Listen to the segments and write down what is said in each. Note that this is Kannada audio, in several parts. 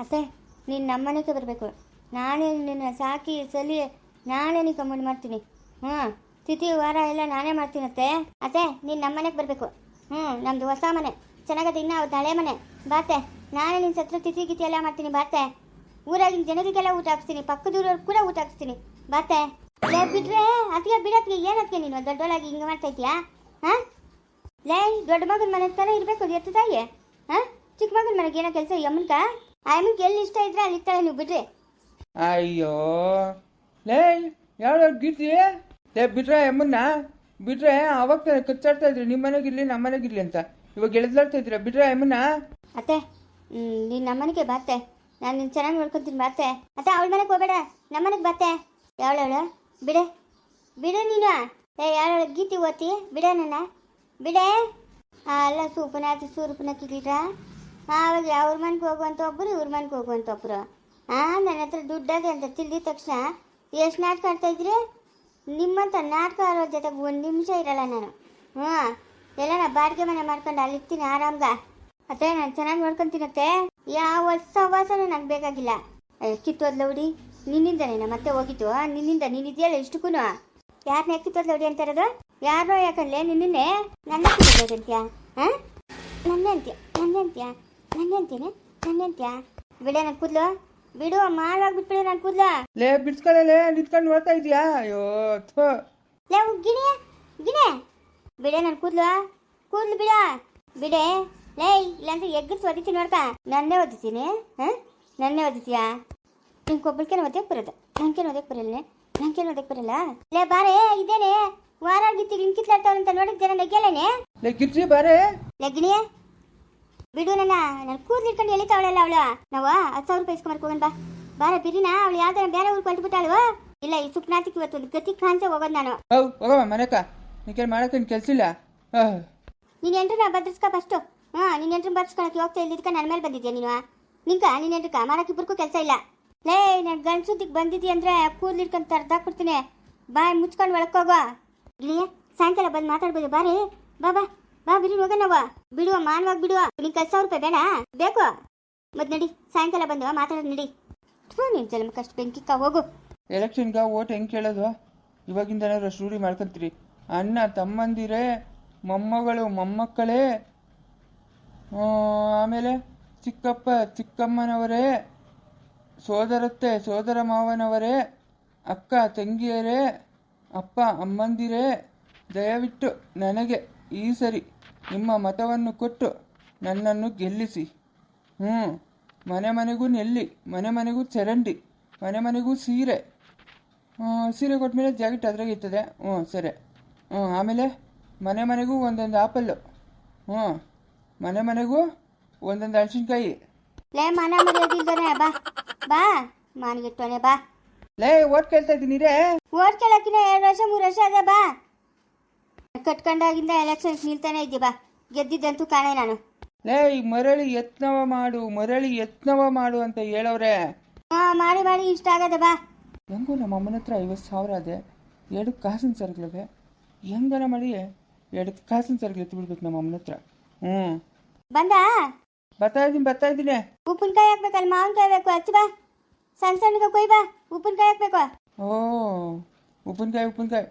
ಅತ್ತೆ, ನೀನು ನಮ್ಮನೆಗೆ ಬರಬೇಕು ನಾನೇ ನಿನ್ನ ಸಾಕಿ ಸಲಿ ನಾನೇ ನೀ ಕಮ್ಮಿ ಮಾಡ್ತೀನಿ. ಹ್ಞೂ ತಿಥಿ ವಾರ ಎಲ್ಲ ನಾನೇ ಮಾಡ್ತೀನಿ ಅತ್ತೆ. ಅತ್ತೆ, ನೀನು ನಮ್ಮನೆಗೆ ಬರಬೇಕು. ಹ್ಞೂ ನಮ್ಮದು ಹೊಸ ಮನೆ. ಚೆನ್ನಾಗತ್ತೆ ಇನ್ನು ಅವ್ರದ್ದು ಹಳೆ ಮನೆ. ಬಾತೆ ನಾನೇ ನಿನ್ನ ಸತ್ರ ತಿಥಿ ಗಿತಿ ಎಲ್ಲ ಮಾಡ್ತೀನಿ ಬಾತೆ ಊರಾಗಿನ ಜನರಿಗೆಲ್ಲ ಊಟ ಹಾಕ್ಸ್ತೀನಿ, ಪಕ್ಕದೂರವ್ರು ಕೂಡ ಊಟ ಹಾಕ್ಸ್ತೀನಿ. ಬಾತೆ ಲೇ, ಬಿಟ್ರೆ ಅದಕ್ಕೆ ಬಿಡತ್ಗೆ ಏನತ್ಗೆ ನೀನು? ದೊಡ್ಡೊಳಗೆ ಹಿಂಗೆ ಮಾಡ್ತಾ ಇದೆಯಾ ಹಾಂ? ಲೇ ದೊಡ್ಡ ಮಗನ ಮನೆ ತಾನೇ ಇರಬೇಕು, ಎತ್ತ ತಾಯಿ. ಹಾಂ? ಚಿಕ್ಕ ಮಗನ ಮನೆಗೆ ಏನೋ ಕೆಲಸ ಯಮ್ಮನ್ಕ ಆ ಯಮ್ಮನ್ಗೆ ಎಲ್ಲಿ ಇಷ್ಟ ಇದ್ರೆ ಅಲ್ಲಿ ಇರ್ತಾಳೆ ನೀವು ಬಿಡ್ರಿ. ಅಯ್ಯೋ. ಲೇ ಯಾವ ಗೀತಿ? ಲೇ ಬಿಟ್ರೆ ಅಮ್ಮನ್ನ? ಬಿಟ್ರೆ ಅವಾಗ ಕಚ್ಚಾಡ್ತಾ ಇದ್ರಿ. ನಿಮ್ಮ ಮನೆಗಿರ್ಲಿ ನಮ್ಮ ಮನೆಗಿರ್ಲಿ ಅಂತ. ಇವಾಗ ಎಳ್ದಾಡ್ತಾ ಇದ್ರ ಬಿಟ್ರೆ ಅಮ್ಮನ್ನ? ಅತ್ತೆ ನೀನು ನಮ್ಮನೆಗೆ ಬಾತೆ ನಾನು ನಿನ್ನ ಚೆನ್ನಾಗಿ ನೋಡ್ಕೊತೀನಿ ಬಾತೆ ಅತ್ತೆ. ಅವಳ ಮನೆಗೆ ಹೋಗಬೇಡ. ನಮ್ಮನೆಗೆ ಬಾತೆ ಯಾವಳವಳು ಬಿಡೆ. ಬಿಡು ನೀನು. ಏ ಯಾವಳ ಗೀತಿ ಓದ್ತಿ. ಬಿಡ ನನ್ನ. ಬಿಡೆ. ಅಲ್ಲ ಸೂಪನ ಆಯ್ತು. ಸೂರುಪನ ಕಿಗ್ಲಿಟ್ರ ಆವಾಗ ಅವ್ರ ಮನೆಗೆ ಹೋಗುವಂತ ಒಬ್ಬರು ಇವ್ರ ಮನೆಗೆ ಹೋಗುವಂತ ಒಬ್ಬರು ಹಾಂ ನನ್ನ ಹತ್ರ ದುಡ್ಡಾದೆ ಅಂತ ತಿಳಿದ ತಕ್ಷಣ, ಎಷ್ಟು ನಾಟಕ ಆಡ್ತಾ ಇದ್ರಿ? ನಿಮ್ಮಂತ ನಾಟಕ ಆಡೋ ಜೊತೆಗೆ ಒಂದು ನಿಮಿಷ ಇರಲ್ಲ ನಾನು. ಹ್ಞೂ. ಎಲ್ಲ ನಾ ಬಾಡಿಗೆ ಮನೆ ಮಾಡ್ಕೊಂಡು ಅಲ್ಲಿ ಇರ್ತೀನಿ ಆರಾಮ್ಗ. ಅತ್ತೆ, ನಾನು ಚೆನ್ನಾಗಿ ನೋಡ್ಕೊಂತೀನತ್ತೆ ಯಾವ ಹೊಸ ವಾಸನೂ ನಂಗೆ ಬೇಕಾಗಿಲ್ಲ. ಅಯ್ಯೋ ಕಿತ್ತೋದ್ಲ ಹುಡಿ. ನಿನ್ನಿಂದನೇ ನಮ್ಮ ಮತ್ತೆ ಹೋಗಿತ್ತು ನಿನ್ನಿಂದ ನೀನಿದೆಯಲ್ಲ ಇಷ್ಟಕ್ಕೂ ಯಾರನ್ನ ಕಿತ್ತೋದ್ಲ ಹುಡಿ ಅಂತ ಇರೋದು? ಯಾರೋ ಯಾಕಂದ್ರೆ ನಿನ್ನೇ ನನ್ನ ಕಿತ್ತೋದಂತ್ಯಾ ಹಾಂ ನನ್ನ ಅಂತ್ಯ? ಅಂತ್ಯ? ನನ್ನ ಅಂತ್ಯನೇ ನನ್ನ ಅಂತ್ಯ ಬಿಡ ನನ್ನ ಕೂದ್ಲು. ಬಿಡು ಮಾಡುವಾಗ ಬಿಟ್ಬಿಡು ನನ್ನ ಕೂದ್ಲು. ಲೇ ಬಿಡ್ಸ್ಕೊಳ್ಳಲೇ ನಿಂತ್ಕೊಂಡು ನೋಡ್ತಾ ಇದೀಯಾ ಅಯ್ಯೋ ಥೋ. ಲೇ ಗಿಣಿ. ಗಿಣೆ. ಬಿಡೆ ನನ್ನ ಕೂದ್ಲು. ಕೂದ್ಲು ಬಿಡ. ಬಿಡೆ. ಲೇ ಇಲ್ಲಾಂದ್ರೆ ಎಗ್ಗಿಸ್ ಒದಿತೀನಿ ನೋಡ್ಕ. ನನ್ನೇ ಒದಿತೀನಿ ಹಾಂ? ನನ್ನೇ ಒದಿತೀಯಾ? ನಿಂಗೆ ಒಬ್ಬಳಿಗೆ ಒದಕ್ಕೆ ಬರೋದು. ನಂಗೇನು ಒದಕ್ಕೆ ಬರಲ್ಲ ನಂಗೇನು ಒದಕ್ಕೆ ಬರಲ್ಲ? ಲೇ ಬಾರೆ ಇದೇನೆ. ವಾರ ಆಗಿತ್ತು ನೋಡಿದ್ದೇನೆ ನೆಗ್ಯಲೇನೆ ಲೇ ಗಿರ್ಜಿ ಬಾರೆ. ಲೇ ಗಿಣಿಯೇ ಬಿಡು ನನ್ನ ನನ್ನ ಕೂದ್ಲು ಇಟ್ಕೊಂಡು ಎಳಿತಾವಳಲ್ಲ ಅವಳು. ನಾವು ಹತ್ತು ಸಾವಿರ ರೂಪಾಯಿ ಇಸ್ಕೊಂಬರ್ಕ ಹೋಗೋಣ ಬಾ. ಬಾರ ಬಿರಿನಾ ಅವಳು ಯಾವ್ದಾರ ಬೇರೆ ಊರಿಗೆ ಕೊಟ್ಬಿಟ್ಟಾಳು ಇಲ್ಲ ಈ ಸುಪ್ನಾತಿಗೆ ಇವತ್ತು ಒಂದು ಗತಿ ಕಾಣಿಸೆ ಹೋಗೋದು ನಾನು. ಹೌ ಹೋಗಮ್ಮ ಮನೆಕ. ಮಾಡಕ್ಕೆ ಕೆಲಸ ಇಲ್ಲ. ನೀನು ಎಂಟ್ರನ್ನ ಬದ್ರಸ್ಕ ಫಸ್ಟು ಹಾಂ ನೀನು ಎಂಟ್ರನ್ನ ಬದ್ರಿಸ್ಕೊಳಕ್ಕೆ ಹೋಗ್ತಾ ಇಲ್ಲಿದ್ಕ ನನ್ನ ಮೇಲೆ ಬಂದಿದ್ಯಾ ನೀನು? ನಿಂಕ ನೀನು ಎಂಟ್ರಕ ಮಾಡಕ್ಕೆ ಇಬ್ಬರಿಗೂ ಕೆಲಸ ಇಲ್ಲ. ಲೇ ನಾನು ಗಂಡಸುದ್ದಿಗೆ ಬಂದಿದ್ದಿ ಅಂದರೆ ಕೂದಲು ಇಟ್ಕೊಂಡು ತರ್ದಾಕ್ಬಿಡ್ತೀನಿ ಬಾಯ್ ಮುಚ್ಕೊಂಡು ಒಳಕೋಗೋ ಇಲ್ಲಿ ಸಾಯಂಕಾಲ ಬಂದು ಮಾತಾಡ್ಬೋದು ಬಾರಿ. ಬಾ ಬಾ. ಬಾ, ಬಿಡಿ ಹೋಗೋಣವ ಬಿಡುವ, ಮಾನವಾಗಿ ಬಿಡುವ. ನಿಂಗೆ ಕಷ್ಟ ಸಾವಿರ ರೂಪಾಯಿ, ಬೇಡ. ಬೇಕು. ಮತ್ ನಡಿ, ಸಾಯಂಕಾಲ ಬಂದವ ಮಾತಾಡೋದು ನಡಿ. ಥೂ, ನೀನು ಕಷ್ಟ, ಬೆಂಕಿ ಬೆಂಕಿಕ್ಕ ಹೋಗು. ಎಲೆಕ್ಷನ್ಗೆ ಓಟ್ ಹೆಂಗೆ ಕೇಳೋದು? ಇವಾಗಿಂದನಾದ್ರು ಅಷ್ಟು ರೂಢಿ ಮಾಡ್ಕೊಂತೀರಿ. ಅಣ್ಣ, ತಮ್ಮಂದಿರೇ, ಮೊಮ್ಮಗಳು, ಮೊಮ್ಮಕ್ಕಳೇ ಆಮೇಲೆ ಚಿಕ್ಕಪ್ಪ, ಚಿಕ್ಕಮ್ಮನವರೇ, ಸೋದರತ್ತೆ, ಸೋದರ ಮಾವನವರೇ, ಅಕ್ಕ, ತಂಗಿಯರೇ, ಅಪ್ಪ, ಅಮ್ಮಂದಿರೇ, ದಯವಿಟ್ಟು ನನಗೆ ಈ ಸರಿ ನಿಮ್ಮ ಮತವನ್ನು ಕೊಟ್ಟು ನನ್ನನ್ನು ಗೆಲ್ಲಿಸಿ. ಹ್ಞೂ ಮನೆ ಮನೆಗೂ ನೆಲ್ಲಿ ಮನೆ ಮನೆಗೂ ಚರಂಡಿ ಮನೆ ಮನೆಗೂ ಸೀರೆ. ಸೀರೆ ಕೊಟ್ಮೇಲೆ ಜಾಕೆಟ್ ಅದ್ರಾಗ ಇರ್ತದೆ. ಹ್ಞೂ ಸರಿ. ಹ್ಞೂ ಆಮೇಲೆ ಮನೆ ಮನೆಗೂ ಒಂದೊಂದು ಆಪಲ್ಲು. ಹ್ಞೂ ಮನೆ ಮನೆಗೂ ಒಂದೊಂದು ಹಲಸಿನ್ಕಾಯಿ ಲೇ ಮನೆ ಮರ್ಯಾದಿಲ್ದಾನೆ ಬಾ. ಬಾ ಮಾನಿಗೆ ಬಾ. ಲೇ ಓಟ್ ಕೇಳ್ತಾ ಇದ್ದೀನಿ ರೇ. ಓಟ್ ಕೇಳಕ್ಕಿನ ಎರಡು ವರ್ಷ ಮೂರು ವರ್ಷ ಅದೇ ಬಾ. ಕಟ್ಕೊಂಡಾಗಿಂದ ಎಲೆಕ್ಷನ್ ನಿಲ್ತಾನೆ ಇದ್ದಿ ಬಾ. ಗೆದ್ದಿದ್ದಂತೂ ಕಾಣೆ ನಾನು. ಲೇ ಈ ಮರಳಿ ಯತ್ನವ ಮಾಡು ಮರಳಿ ಯತ್ನವ ಮಾಡು ಅಂತ ಹೇಳವ್ರೆ. ಹಾ ಮಾಡಿ ಮಾಡಿ ಇಷ್ಟ ಆಗದೆ ಬಾ. ಹೆಂಗೋ ನಮ್ಮ ಅಮ್ಮನ ಹತ್ರ ಐವತ್ತು ಸಾವಿರ ಅದೇ. ಎರಡು ಕಾಸಿನ ಸರಗಳಿವೆ ಹೆಂಗನ ಮಾಡಿ ಎರಡು ಕಾಸಿನ ಸರಗಳು ಎತ್ತು ಬಿಡ್ಬೇಕು ನಮ್ಮ ಅಮ್ಮನ ಹತ್ರ. ಹ್ಞೂ ಬಂದ? ಬರ್ತಾ ಇದ್ದೀನಿ ಬರ್ತಾ ಇದ್ದೀನಿ. ಉಪ್ಪಿನಕಾಯಿ ಹಾಕ್ಬೇಕಲ್ಲ ಮಾವಿನಕಾಯಿ ಬೇಕು ಹಚ್ಚಿ ಬಾ. ಸಣ್ಣ ಸಣ್ಣಗೆ ಕೊಯ್ ಬಾ ಉಪ್ಪಿನಕಾಯಿ ಹಾಕ್ಬೇಕು. ಓ ಉಪ್ಪಿನಕಾಯಿ ಉಪ್ಪಿನಕಾಯಿ.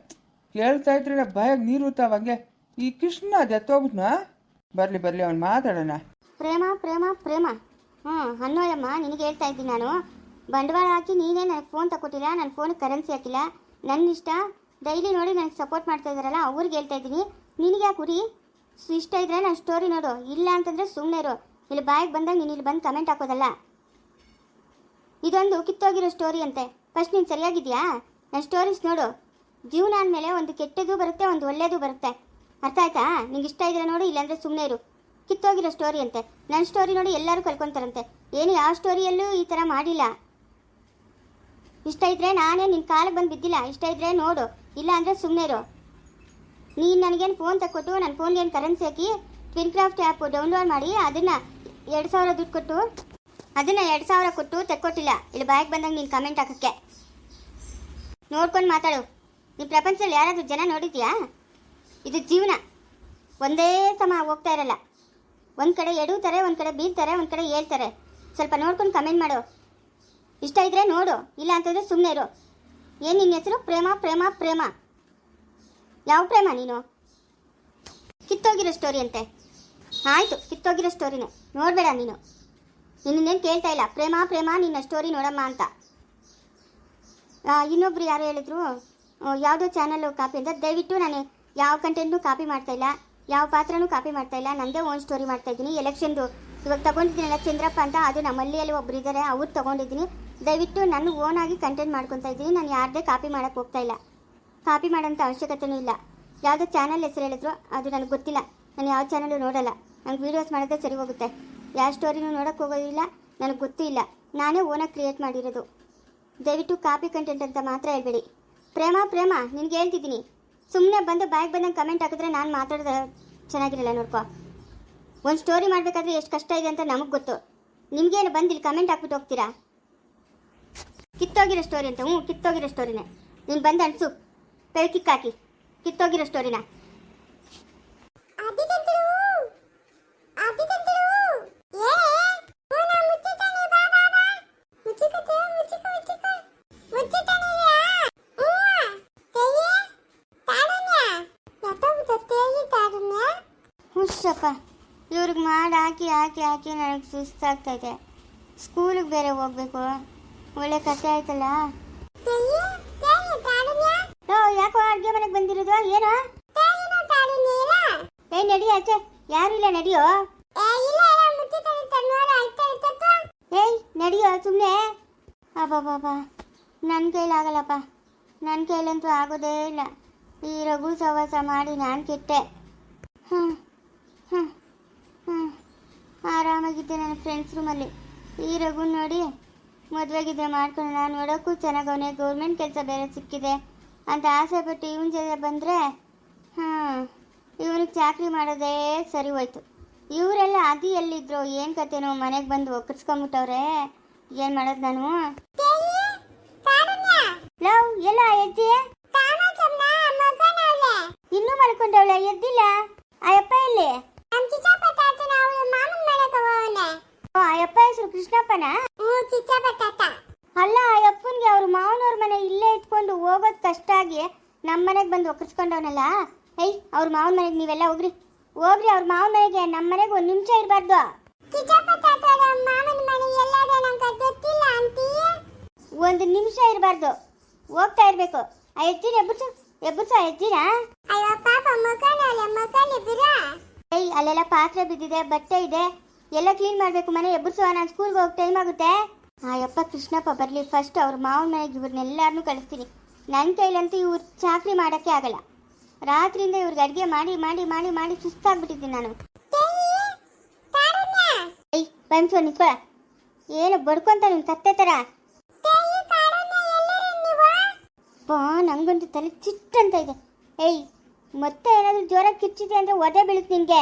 ಕೇಳ್ತಾ ಇದ್ರೆ ಬಾಯಾಗ ನೀರು ಹಂಗೆ ಈ ಕೃಷ್ಣ ಅದೆತ್ತೋಗ್ಬಿಟ್ನಾ ಬರಲಿ ಬರಲಿ, ಅವ್ನು ಮಾತಾಡೋಣ. ಪ್ರೇಮ ಪ್ರೇಮ ಪ್ರೇಮ. ಹ್ಞೂ ಅನ್ನೋಯಮ್ಮ ನಿನಗೆ ಹೇಳ್ತಾ ಇದ್ದೀನಿ ನಾನು. ಬಂಡವಾಳ ಹಾಕಿ ನೀನೇ ನನಗೆ ಫೋನ್ ತಗೊಟ್ಟಿಲ್ಲ ನನ್ನ ಫೋನ್ ಕರೆನ್ಸಿ ಹಾಕಿಲ್ಲ. ನನ್ನ ಇಷ್ಟ. ಡೈಲಿ ನೋಡಿ ನನಗೆ ಸಪೋರ್ಟ್ ಮಾಡ್ತಾ ಇದ್ದಾರಲ್ಲ, ಅವ್ರಿಗೆ ಹೇಳ್ತಾ ಇದ್ದೀನಿ. ನಿನಗೆ ಯಾಕೆ ಉರಿ? ಸ್- ಇಷ್ಟ ಇದ್ರೆ ನನ್ನ ಸ್ಟೋರಿ ನೋಡು. ಇಲ್ಲ ಅಂತಂದರೆ ಸುಮ್ಮನೆ ಇರು. ಇಲ್ಲಿ ಬಾಯಿಗೆ ಬಂದಾಗ ನೀನು ಇಲ್ಲಿ ಬಂದು ಕಮೆಂಟ್ ಹಾಕೋದಲ್ಲ. ಇದೊಂದು ಕಿತ್ತೋಗಿರೋ ಸ್ಟೋರಿ ಅಂತೆ. ಫಸ್ಟ್ ನೀನು ಸರಿಯಾಗಿದೆಯಾ? ನನ್ನ ಸ್ಟೋರೀಸ್ ನೋಡು. ಜೀವನ ಅಂದಮೇಲೆ ಒಂದು ಕೆಟ್ಟದ್ದು ಬರುತ್ತೆ, ಒಂದು ಒಳ್ಳೆಯದು ಬರುತ್ತೆ. ಅರ್ಥ ಆಯ್ತಾ? ನಿಂಗೆ ಇಷ್ಟ ಇದ್ರೆ ನೋಡು, ಇಲ್ಲಾಂದ್ರೆ ಸುಮ್ಮನೆ ಇರು. ಕಿತ್ತೋಗಿರೋ ಸ್ಟೋರಿ ಅಂತೆ. ನನ್ನ ಸ್ಟೋರಿ ನೋಡಿ ಎಲ್ಲರೂ ಕಲ್ಕೊಂತಾರಂತೆ ಏನು ಯಾವ ಸ್ಟೋರಿಯಲ್ಲೂ ಈ ಥರ ಮಾಡಿಲ್ಲ. ಇಷ್ಟ ಇದ್ರೆ ನಾನೇ ನಿನ್ನ ಕಾಲಿಗೆ ಬಂದು ಬಿದ್ದಿಲ್ಲ. ಇಷ್ಟ ಇದ್ರೆ ನೋಡು. ಇಲ್ಲ ಅಂದರೆ ಸುಮ್ಮನೆ ಇರು. ನೀನು ನನಗೇನು ಫೋನ್ ತಕ್ಕೊಟ್ಟು ನನ್ನ ಫೋನ್ಗೆ ಏನು ಕರೆನ್ಸಿ ಹಾಕಿ ಟ್ವಿನ್ ಕ್ರಾಫ್ಟ್ ಆ್ಯಪ್ ಡೌನ್ಲೋಡ್ ಮಾಡಿ, ಅದನ್ನು ಎರಡು ಸಾವಿರ ದುಡ್ಡು ಕೊಟ್ಟು, ಅದನ್ನು ಎರಡು ಸಾವಿರ ಕೊಟ್ಟು ತೆಕ್ಕೊಟ್ಟಿಲ್ಲ. ಇಲ್ಲಿ ಬಾಯಿಗೆ ಬಂದಂಗೆ ನೀನು ಕಮೆಂಟ್ ಹಾಕೋಕ್ಕೆ. ನೋಡ್ಕೊಂಡು ಮಾತಾಡು. ನೀನು ಪ್ರಪಂಚದಲ್ಲಿ ಯಾರಾದರೂ ಜನ ನೋಡಿದ್ಯಾ? ಇದು ಜೀವನ. ಒಂದೇ ಸಮ ಹೋಗ್ತಾ ಇರಲ್ಲ. ಒಂದು ಕಡೆ ಎಡುತ್ತಾರೆ ಒಂದು ಕಡೆ ಬೀಳ್ತಾರೆ, ಒಂದು ಕಡೆ ಹೇಳ್ತಾರೆ ಸ್ವಲ್ಪ ನೋಡ್ಕೊಂಡು ಕಮೆಂಟ್ ಮಾಡು. ಇಷ್ಟ ಇದ್ರೆ ನೋಡು, ಇಲ್ಲ ಅಂತಂದ್ರೆ ಸುಮ್ಮನೆ ಇರು. ಏನು ನಿನ್ನ ಹೆಸರು? ಪ್ರೇಮ ಪ್ರೇಮ ಪ್ರೇಮ. ಯಾವ ಪ್ರೇಮ ನೀನು? ಕಿತ್ತೋಗಿರೋ ಸ್ಟೋರಿ ಅಂತೆ. ಆಯಿತು, ಕಿತ್ತೋಗಿರೋ ಸ್ಟೋರಿನೇ ನೋಡಬೇಡ ನೀನು. ನಿನ್ನೇನು ಕೇಳ್ತಾ ಇಲ್ಲ. ಪ್ರೇಮ ಪ್ರೇಮ, ನಿನ್ನ ಸ್ಟೋರಿ ನೋಡಮ್ಮ ಅಂತ. ಇನ್ನೊಬ್ರು ಯಾರು ಹೇಳಿದ್ರು? ಯಾವುದೋ ಚಾನಲ್ ಕಾಪಿ ಅಂತ ದಯವಿಟ್ಟು ನಾನು ಯಾವ ಕಂಟೆಂಟ್ನು ಕಾಪಿ ಮಾಡ್ತಾ ಇಲ್ಲ, ಯಾವ ಪಾತ್ರನೂ ಕಾಪಿ ಮಾಡ್ತಾ ಇಲ್ಲ, ನಂದೇ ಓನ್ ಸ್ಟೋರಿ ಮಾಡ್ತಾ ಇದ್ದೀನಿ ಎಲೆಕ್ಷನ್ದು ಇವಾಗ ತಗೊಂಡಿದ್ದೀನಲ್ಲ ಚಂದ್ರಪ್ಪ ಅಂತ, ಅದು ನಮ್ಮಲ್ಲಿಯಲ್ಲಿ ಒಬ್ರು ಇದ್ದಾರೆ, ಅವ್ರು ತಗೊಂಡಿದ್ದೀನಿ. ದಯವಿಟ್ಟು ನಾನು ಓನ್ ಆಗಿ ಕಂಟೆಂಟ್ ಮಾಡ್ಕೊತಾ ಇದ್ದೀನಿ, ನಾನು ಯಾರದೇ ಕಾಪಿ ಮಾಡೋಕ್ಕೆ ಹೋಗ್ತಾ ಇಲ್ಲ. ಕಾಪಿ ಮಾಡೋಂಥ ಅವಶ್ಯಕತೆನೂ ಇಲ್ಲ. ಯಾವುದೋ ಚಾನಲ್ ಹೆಸರು ಹೇಳಿದ್ರು, ಅದು ನನಗೆ ಗೊತ್ತಿಲ್ಲ. ನಾನು ಯಾವ ಚಾನಲ್ಲು ನೋಡಲ್ಲ. ನಂಗೆ ವೀಡಿಯೋಸ್ ಮಾಡೋದೇ ಸರಿ ಹೋಗುತ್ತೆ. ಯಾವ ಸ್ಟೋರಿನೂ ನೋಡೋಕ್ಕೆ ಹೋಗೋದಿಲ್ಲ, ನನಗೆ ಗೊತ್ತೂ ಇಲ್ಲ. ನಾನೇ ಓನಾಗಿ ಕ್ರಿಯೇಟ್ ಮಾಡಿರೋದು. ದಯವಿಟ್ಟು ಕಾಪಿ ಕಂಟೆಂಟ್ ಅಂತ ಮಾತ್ರ ಹೇಳ್ಬೇಡಿ. ಪ್ರೇಮ ಪ್ರೇಮ, ನಿನ್ಗೆ ಹೇಳ್ತಿದ್ದೀನಿ. ಸುಮ್ಮನೆ ಬಂದು ಬಾಯಿಗೆ ಬಂದಂಗೆ ಕಮೆಂಟ್ ಹಾಕಿದ್ರೆ ನಾನು ಮಾತಾಡಿದ್ರೆ ಚೆನ್ನಾಗಿರಲ್ಲ ನೋಡ್ಕೊ. ಒಂದು ಸ್ಟೋರಿ ಮಾಡಬೇಕಾದ್ರೆ ಎಷ್ಟು ಕಷ್ಟ ಇದೆ ಅಂತ ನಮಗೆ ಗೊತ್ತು. ನಿಮಗೇನು ಬಂದು ಇಲ್ಲಿ ಕಮೆಂಟ್ ಹಾಕ್ಬಿಟ್ಟು ಹೋಗ್ತೀರಾ? ಕಿತ್ತೋಗಿರೋ ಸ್ಟೋರಿ ಅಂತ, ಹ್ಞೂ, ಕಿತ್ತೋಗಿರೋ ಸ್ಟೋರಿನೇ ನೀನು ಬಂದು ಅನ್ಸು. ಪೆಳಕಿಕ್ಕಾಕಿ ಕಿತ್ತೋಗಿರೋ ಸ್ಟೋರಿನ ಹುಷಪ್ಪ ಇವ್ರಿಗೆ ಮಾಡಿ ಹಾಕಿ ಹಾಕಿ ಹಾಕಿ ನನಗೆ ಸುಸ್ತಾಗ್ತೈತೆ. ಸ್ಕೂಲಿಗೆ ಬೇರೆ ಹೋಗ್ಬೇಕು. ಒಳ್ಳೆ ಕತೆ ಆಯ್ತಲ್ಲ? ಯಾಕೋ ಅಡುಗೆ ಮನೆಗೆ ಬಂದಿರೋದು? ಏನೋ? ಏ, ನಡಿ ಆಚೆ. ಯಾರು ಇಲ್ಲ, ನಡಿಯೋ? ಏಯ್, ನಡಿಯೋ ಸುಮ್ಮನೆ ಅಬ್ಬಬ್ಬಬ್ಬ. ನನ್ನ ಕೈಲಾಗಲ್ಲಪ್ಪ ನನ್ನ ಕೈಲಂತೂ ಆಗೋದೇ ಇಲ್ಲ. ಈ ರಘು ಸವಾಸ ಮಾಡಿ ನಾನು ಕೆಟ್ಟೆ. ಹ್ಞೂ ಆರಾಮಾಗಿದ್ದೆ ನನ್ನ ಫ್ರೆಂಡ್ಸ್ ರೂಮಲ್ಲಿ ಈ ರಘು ನೋಡಿ ಮದುವೆಗಿದ್ದೆ ಮಾಡ್ಕೊಂಡು ನಾನು ನೋಡೋಕ್ಕೂ ಚೆನ್ನಾಗವನೆ ಗೌರ್ಮೆಂಟ್ ಕೆಲಸ ಬೇರೆ ಸಿಕ್ಕಿದೆ ಅಂತ ಆಸೆ ಪಟ್ಟು ಇವನ ಜೊತೆ ಬಂದರೆ, ಹಾಂ, ಇವನಿಗೆ ಚಾಕ್ರಿ ಮಾಡೋದೇ ಸರಿ ಹೋಯ್ತು. ಇವರೆಲ್ಲ ಅದಿ ಎಲ್ಲಿದ್ರು? ಏನು ಕತೆನೋ? ಮನೆಗೆ ಬಂದು ಒಕ್ಕರ್ಸ್ಕೊಂಬಿಟ್ಟವ್ರೆ. ಏನು ಮಾಡೋದು ನಾನು? ಲವ್, ಎಲ್ಲ ಎದ್ದಿ? ಇನ್ನೂ ಮಲ್ಕೊಂಡವಳೆ? ಎದ್ದಿಲ್ಲ? ಆ ಅಪ್ಪ ಎಲ್ಲಿ ಓ, ಆ ಅಪ್ಪ ಹೆಸರು ಕೃಷ್ಣಪ್ಪನ? ಅಲ್ಲ ಅಪ್ಪನ್ಗೆ ಅವ್ರ ಮಾವನವ್ರ ಮನೆ ಇಲ್ಲೇ ಇಟ್ಕೊಂಡು ಹೋಗೋದ್ ಕಷ್ಟ ಆಗಿ ನಮ್ಮ ಮನೆಗೆ ಬಂದು ಒಕ್ಕರ್ಸ್ಕೊಂಡವನಲ್ಲ ಏಯ್ ಅವ್ರ ಮಾವನ ಮನೆಗೆ ನೀವೆಲ್ಲ ಹೋಗ್ರಿ. ಹೋಗ್ರಿ ಅವ್ರ ಮಾವನ ಮನೆಗೆ ನಮ್ಮ ಮನೆಗೆ ಒಂದ್ ನಿಮಿಷ ಇರಬಾರ್ದು. ಒಂದ್ ನಿಮಿಷ ಇರಬಾರ್ದು. ಹೋಗ್ತಾ ಇರ್ಬೇಕು. ಆ ಎಜ್ಜಿನ ಎಬ್ಬರ್ಸು ಎಬ್ಬರ್ಸು ಆ ಎಜ್ಜಿನ? ಏಯ್ ಅಲ್ಲೆಲ್ಲ ಪಾತ್ರೆ ಬಿದ್ದಿದೆ ಬಟ್ಟೆ ಇದೆ. ಎಲ್ಲ ಕ್ಲೀನ್ ಮಾಡಬೇಕು ಮನೆ ಎಬ್ಬರ್ಸು ನಾನು ಸ್ಕೂಲ್ಗೆ ಹೋಗಿ ಟೈಮ್ ಆಗುತ್ತೆ. ಆ ಯಪ್ಪ ಕೃಷ್ಣಪ್ಪ, ಬರಲಿ ಫಸ್ಟ್ ಅವ್ರ ಮಾವನ ಮನೆಗೆ ಇವ್ರನ್ನೆಲ್ಲರನ್ನೂ ಕಳಿಸ್ತೀನಿ. ನನ್ನ ಕೈಲಂತೂ ಇವ್ರು ಚಾಕ್ರಿ ಮಾಡೋಕ್ಕೆ ಆಗಲ್ಲ. ರಾತ್ರಿಯಿಂದ ಇವ್ರಿಗೆ ಅಡುಗೆ ಮಾಡಿ ಮಾಡಿ ಮಾಡಿ ಮಾಡಿ ಸುಸ್ತಾಗ್ಬಿಟ್ಟಿದ್ದೀನಿ ನಾನು. ಏಯ್ ಬಂತು ನಿಂತ್ಕೊಳ. ಏನು ಬಡ್ಕೊಂತ ನಿನ್ ಕತ್ತೆ ಥರ ಬಾ ನಂಗಂತೂ ತಲೆ ಚಿಟ್ಟಂತ ಇದೆ. ಏಯ್, ಮತ್ತೆ ಏನಾದರೂ ಜೋರಾಗಿ ಕಿಚ್ಚಿದೆ ಅಂದ್ರೆ ಒದೆ ಬೀಳುತ್ತೆ ನಿನ್ಗೆ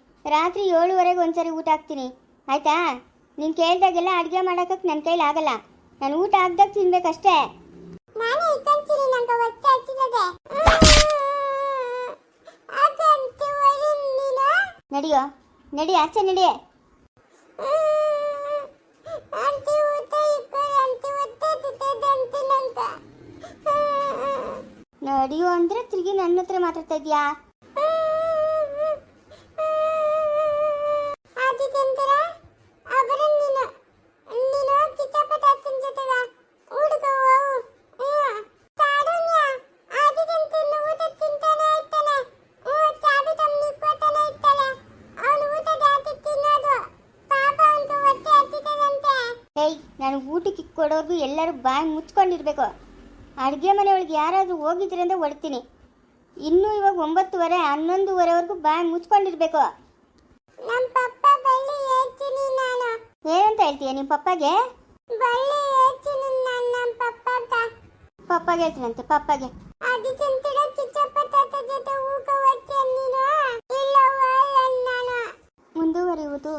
ರಾತ್ರಿ ಏಳುವರೆಗೆ ಒಂದ್ಸರಿ ಊಟ ಹಾಕ್ತೀನಿ. ಆಯ್ತಾ? ನೀನು ಕೇಳಿದಾಗೆಲ್ಲ ಅಡುಗೆ ಮಾಡೋಕ್ಕೆ ನನ್ನ ಕೈಲಿ ಆಗಲ್ಲ. ನಾನು ಊಟ ಆಗ್ದಾಗ ತಿನ್ಬೇಕಷ್ಟೇ. ನಡಿಯೋ. ನಡಿ ಆಚೆ ನಡಿ. ಅಂತಿ ಊಟ ಇಕ್ಕೋ ಅಂತಿ ಹೊಟ್ಟೆ ಹಚ್ಚಿದೆ ನಂಗ. ನಡಿಯೋ ಅಂದ್ರೆ ತಿರುಗಿ ನನ್ನ ಹತ್ರ ಮಾತಾಡ್ತಾ ಇದೀಯಾ? ಕೊಡೋರ್ಗೂ ಎಲ್ಲರೂ ಬಾಯಿ ಮುಚ್ಕೊಂಡಿರ್ಬೇಕು. ಅಡುಗೆ ಮನೆಯೊಳಗೆ ಯಾರಾದರೂ ಹೋಗಿದ್ರೆ ಅಂದರೆ ಹೊಡ್ತೀನಿ ಇನ್ನೂ ಇವಾಗ ಒಂಬತ್ತುವರೆ ಹನ್ನೊಂದುವರೆವರೆಗೂ ಬಾಯಿ ಮುಚ್ಕೊಂಡಿರ್ಬೇಕು. ನಮ್ಮ ಪಪ್ಪ ಬಳ್ಳಿ ಹೇಳ್ತೀನಿ ನಾನು. ಏನಂತ ಹೇಳ್ತೀಯ ನಿಮ್ಮ ಪಪ್ಪಗೆ? ಬಳ್ಳಿ ಹೇಳ್ತೀನಿ ನಾನು ನಮ್ಮ ಪಪ್ಪಗ ಪಪ್ಪಗೆ ಹೇಳ್ತೀನಂತೆ ಪಪ್ಪಗೆ. ಅದಕ್ಕೆ ಕಿಚ್ಚಪ್ಪ ತಾತ ಜೊತೆ ಊಟ ಹೋಗ್ತೀನಿ ನೀನು? ಇಲ್ಲ ನಾನು. ಮುಂದುವರಿಯುವುದು.